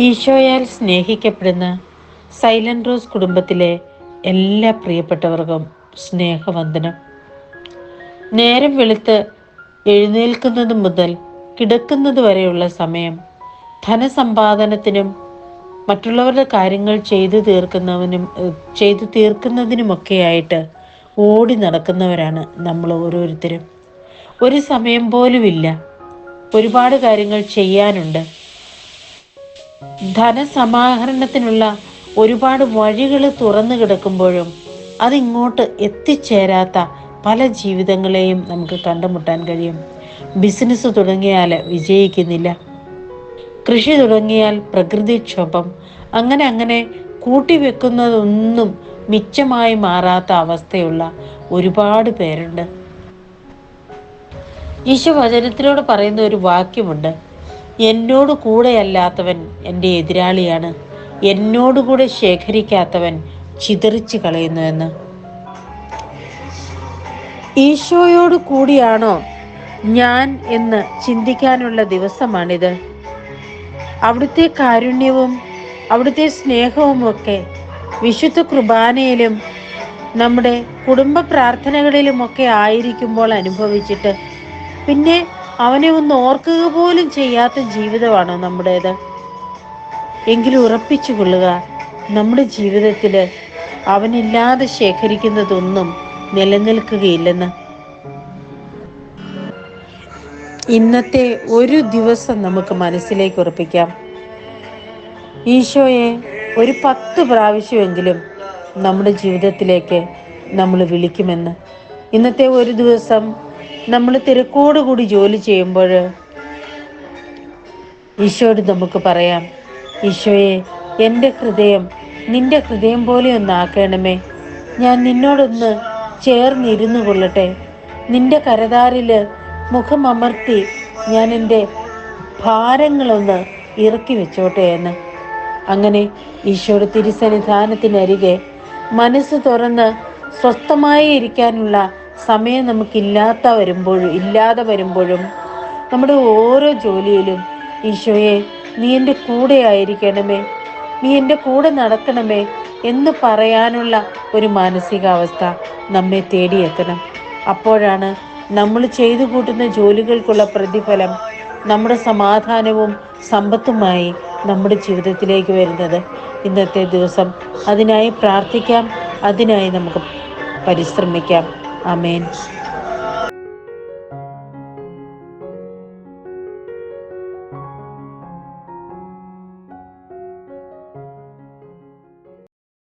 ഈശോയാൽ സ്നേഹിക്കപ്പെടുന്ന silent rose കുടുംബത്തിലെ എല്ലാ പ്രിയപ്പെട്ടവർക്കും സ്നേഹവന്ദനം. നേരം വെളുത്ത് എഴുന്നേൽക്കുന്നത് മുതൽ കിടക്കുന്നത് വരെയുള്ള സമയം ധനസമ്പാദനത്തിനും മറ്റുള്ളവരുടെ കാര്യങ്ങൾ ചെയ്തു തീർക്കുന്നവനും ചെയ്തു തീർക്കുന്നതിനുമൊക്കെയായിട്ട് ഓടി നടക്കുന്നവരാണ് നമ്മൾ ഓരോരുത്തരും. ഒരു സമയം പോലുമില്ല. ഒരുപാട് കാര്യങ്ങൾ ചെയ്യാനുണ്ട്. ധനസമാഹരണത്തിനുള്ള ഒരുപാട് വഴികൾ തുറന്നു കിടക്കുമ്പോഴും അതിങ്ങോട്ട് എത്തിച്ചേരാത്ത പല ജീവിതങ്ങളെയും നമുക്ക് കണ്ടുമുട്ടാൻ കഴിയും. ബിസിനസ് തുടങ്ങിയാൽ വിജയിക്കുന്നില്ല. കൃഷി തുടങ്ങിയാൽ പ്രകൃതിക്ഷോഭം. അങ്ങനെ അങ്ങനെ കൂട്ടിവെക്കുന്നതൊന്നും മിച്ചമായി മാറാത്ത അവസ്ഥയുള്ള ഒരുപാട് പേരുണ്ട്. ഈശോ വചനത്തിനോട് പറയുന്ന ഒരു വാക്യമുണ്ട്. എന്നോട് കൂടെയല്ലാത്തവൻ എന്റെ എതിരാളിയാണ്. എന്നോടുകൂടെ ശേഖരിക്കാത്തവൻ ചിതറിച്ചു കളയുന്നുവെന്ന് ഈശോയോട് കൂടിയാണോ ഞാൻ എന്ന് ചിന്തിക്കാനുള്ള ദിവസമാണിത്. അവിടുത്തെ കാരുണ്യവും അവിടുത്തെ സ്നേഹവും ഒക്കെ വിശുദ്ധ കുർബാനയിലും നമ്മുടെ കുടുംബ പ്രാർത്ഥനകളിലുമൊക്കെ ആയിരിക്കുമ്പോൾ അനുഭവിച്ചിട്ട് പിന്നെ അവനെ ഒന്ന് ഓർക്കുക പോലും ചെയ്യാത്ത ജീവിതമാണോ നമ്മുടേത്. എങ്കിലും ഉറപ്പിച്ചു കൊള്ളുക നമ്മുടെ ജീവിതത്തിൽ അവനില്ലാതെ ശേഖരിക്കുന്നതൊന്നും നിലനിൽക്കുകയില്ലെന്ന്. ഇന്നത്തെ ഒരു ദിവസം നമുക്ക് മനസ്സിലേക്ക് ഉറപ്പിക്കാം. ഈശോയെ ഒരു പത്ത് പ്രാവശ്യമെങ്കിലും നമ്മുടെ ജീവിതത്തിലേക്ക് നമ്മൾ വിളിക്കുമെന്ന്. ഇന്നത്തെ ഒരു ദിവസം നമ്മൾ തിരക്കോടുകൂടി ജോലി ചെയ്യുമ്പോൾ ഈശോയോട് നമുക്ക് പറയാം ഈശോയെ എന്റെ ഹൃദയം നിന്റെ ഹൃദയം പോലെ ഒന്ന് ആക്കണമേ. ഞാൻ നിന്നോടൊന്ന് ചേർന്നിരുന്നു കൊള്ളട്ടെ. നിന്റെ കരതാറിൽ മുഖം അമർത്തി ഞാൻ എന്റെ ഭാരങ്ങളൊന്ന് ഇറക്കി വെച്ചോട്ടെ എന്ന്. അങ്ങനെ ഈശോയുടെ തിരുസന്നിധാനത്തിനരികെ മനസ്സ് തുറന്ന് സ്വസ്ഥമായി ഇരിക്കാനുള്ള സമയം നമുക്കില്ലാത്ത വരുമ്പോഴും ഇല്ലാതെ വരുമ്പോഴും നമ്മുടെ ഓരോ ജോലിയിലും ഈശോയെ നീ എന്റെ കൂടെ ആയിരിക്കണമേ നീ എന്റെ കൂടെ നടക്കണമേ എന്ന് പറയാനുള്ള ഒരു മാനസികാവസ്ഥ നമ്മെ തേടിയെത്തണം. അപ്പോഴാണ് നമ്മൾ ചെയ്തു കൂട്ടുന്ന ജോലികൾക്കുള്ള പ്രതിഫലം നമ്മുടെ സമാധാനവും സമ്പത്തുമായി നമ്മുടെ ജീവിതത്തിലേക്ക് വരുന്നത്. ഇന്നത്തെ ദിവസം അതിനായി പ്രാർത്ഥിക്കാം അതിനായി നമുക്ക് പരിശ്രമിക്കാം. അമേൻ